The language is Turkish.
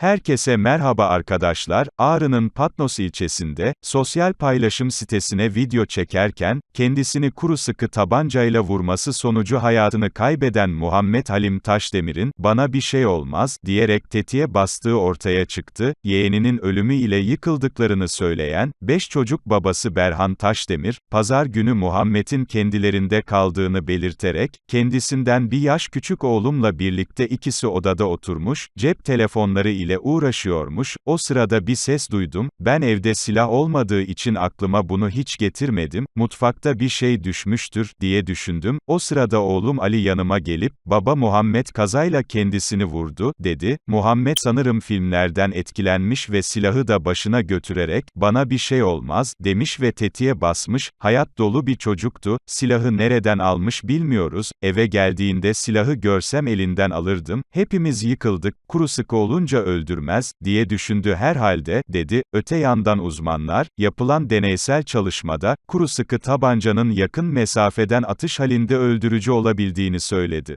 Herkese merhaba arkadaşlar, Ağrı'nın Patnos ilçesinde, sosyal paylaşım sitesine video çekerken, kendisini kuru sıkı tabancayla vurması sonucu hayatını kaybeden Muhammed Halim Taşdemir'in, bana bir şey olmaz, diyerek tetiğe bastığı ortaya çıktı, yeğeninin ölümü ile yıkıldıklarını söyleyen, 5 çocuk babası Berhan Taşdemir, pazar günü Muhammed'in kendilerinde kaldığını belirterek, kendisinden bir yaş küçük oğlumla birlikte ikisi odada oturmuş, cep telefonları ile uğraşıyormuş, o sırada bir ses duydum, ben evde silah olmadığı için aklıma bunu hiç getirmedim, mutfakta bir şey düşmüştür, diye düşündüm, o sırada oğlum Ali yanıma gelip, baba Muhammed kazayla kendisini vurdu, dedi, Muhammed sanırım filmlerden etkilenmiş ve silahı da başına götürerek, bana bir şey olmaz, demiş ve tetiğe basmış, hayat dolu bir çocuktu, silahı nereden almış bilmiyoruz, eve geldiğinde silahı görsem elinden alırdım, hepimiz yıkıldık, kuru sıkı olunca öldürmez, diye düşündü herhalde, dedi, öte yandan uzmanlar, yapılan deneysel çalışmada, kuru sıkı tabancanın yakın mesafeden atış halinde öldürücü olabildiğini söyledi.